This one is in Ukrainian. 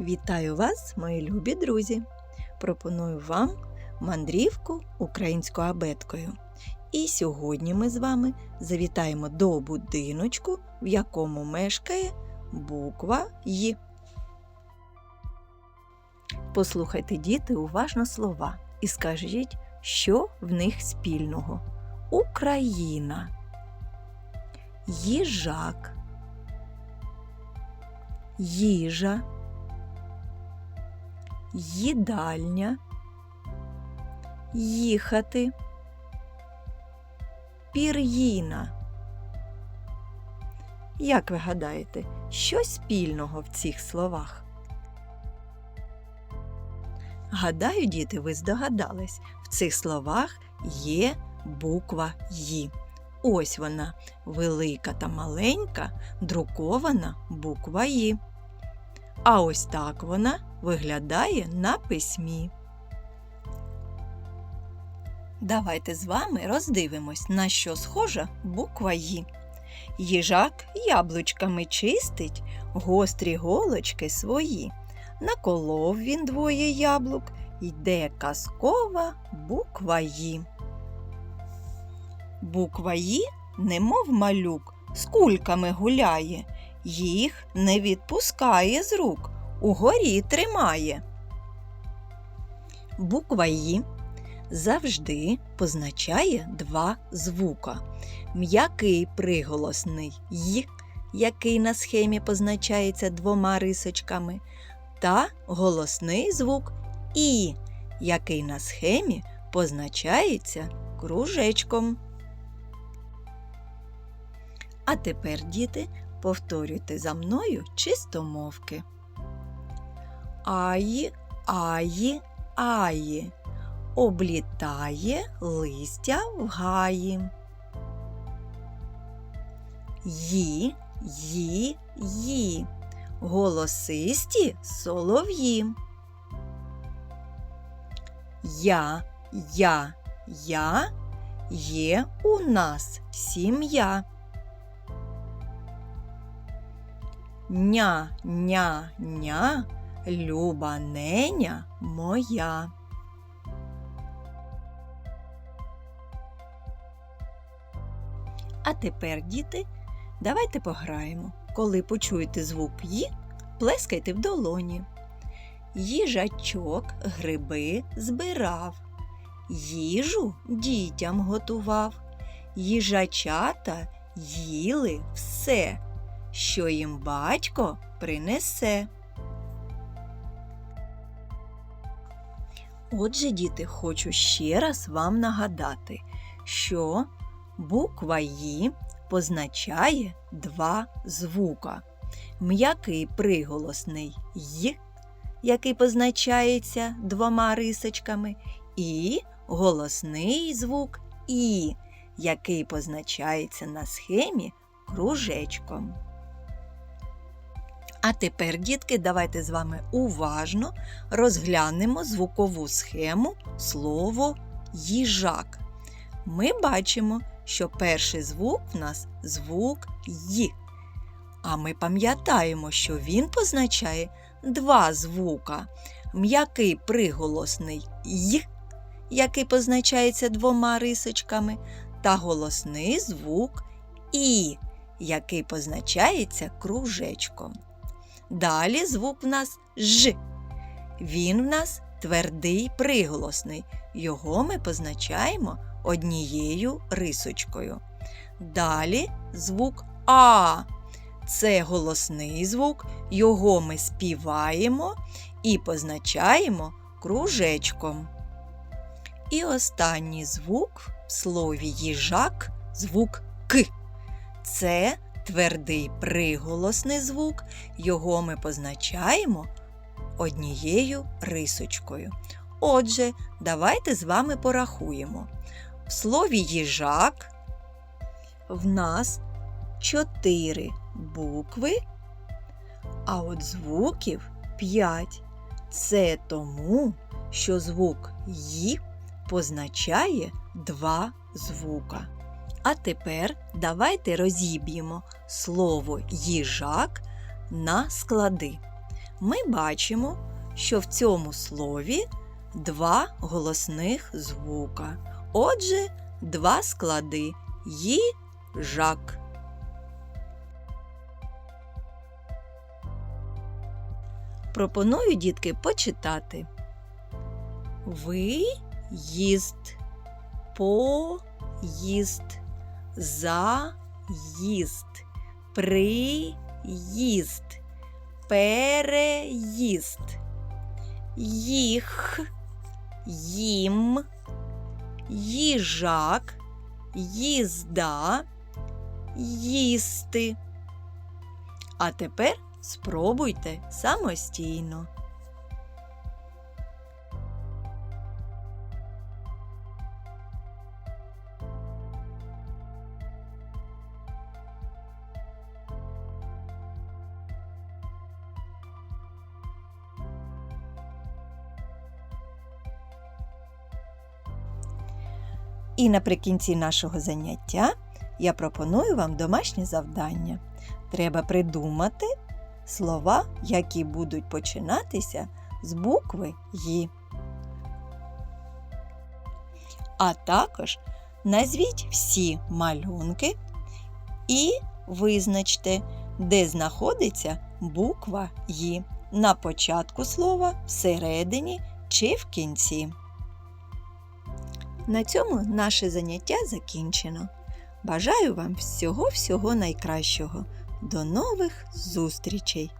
Вітаю вас, мої любі друзі! Пропоную вам мандрівку українською абеткою. І сьогодні ми з вами завітаємо до будиночку, в якому мешкає буква Й. Послухайте, діти, уважно слова і скажіть, що в них спільного. Україна, їжак, їжа їдальня, їхати, пір'їна. Як ви гадаєте, що спільного в цих словах? Гадаю, діти, ви здогадались, в цих словах є буква Ї. Ось вона, велика та маленька, друкована буква Ї. А ось так вона виглядає на письмі. Давайте з вами роздивимось, на що схожа буква Ї. Їжак яблучками чистить гострі голочки свої. Наколов він двоє яблук, йде казкова буква Ї. Буква Ї, немов малюк, з кульками гуляє, їх не відпускає з рук, угорі тримає. Буква «Ї» завжди позначає два звука. М'який приголосний «й», який на схемі позначається двома рисочками, та голосний звук І, який на схемі позначається кружечком. А тепер, діти, повторюйте за мною чистомовки. Аї, аї, аї, облітає листя в гаї. Ї, ї, ї, голосисті солов'ї. Я, я, я, є у нас сім'я. Ня, ня, ня, люба неня моя. А тепер, діти, давайте пограємо. Коли почуєте звук «ї», плескайте в долоні. Їжачок гриби збирав, їжу дітям готував, їжачата їли все що їм батько принесе. Отже, діти, хочу ще раз вам нагадати, що буква «Ї» позначає два звука. М'який приголосний «й», який позначається двома рисочками, і голосний звук І, який позначається на схемі кружечком. А тепер, дітки, давайте з вами уважно розглянемо звукову схему слово їжак. Ми бачимо, що перший звук в нас звук Й. А ми пам'ятаємо, що він позначає два звука. М'який приголосний Й, який позначається двома рисочками, та голосний звук І, який позначається кружечком. Далі звук в нас Ж. Він в нас твердий приголосний. Його ми позначаємо однією рисочкою. Далі звук А. Це голосний звук, його ми співаємо і позначаємо кружечком. І останній звук в слові їжак звук К. Це твердий приголосний звук, його ми позначаємо однією рисочкою. Отже, давайте з вами порахуємо. В слові їжак в нас чотири букви, а от звуків п'ять. Це тому, що звук «ї» позначає два звука. А тепер давайте розіб'ємо слово їжак на склади. ми бачимо, що в цьому слові два голосних звука. Отже, два склади їжак. Пропоную, дітки, почитати. Виїзд, поїзд, заїзд, приїзд, переїзд, їх, їм, їжак, їзда, їсти. А тепер спробуйте самостійно. І наприкінці нашого заняття я пропоную вам домашнє завдання. Треба придумати слова, які будуть починатися з букви «Ї». А також назвіть всі малюнки і визначте, де знаходиться буква «Ї» на початку слова, всередині чи в кінці. На цьому наше заняття закінчено. Бажаю вам всього-всього найкращого. До нових зустрічей!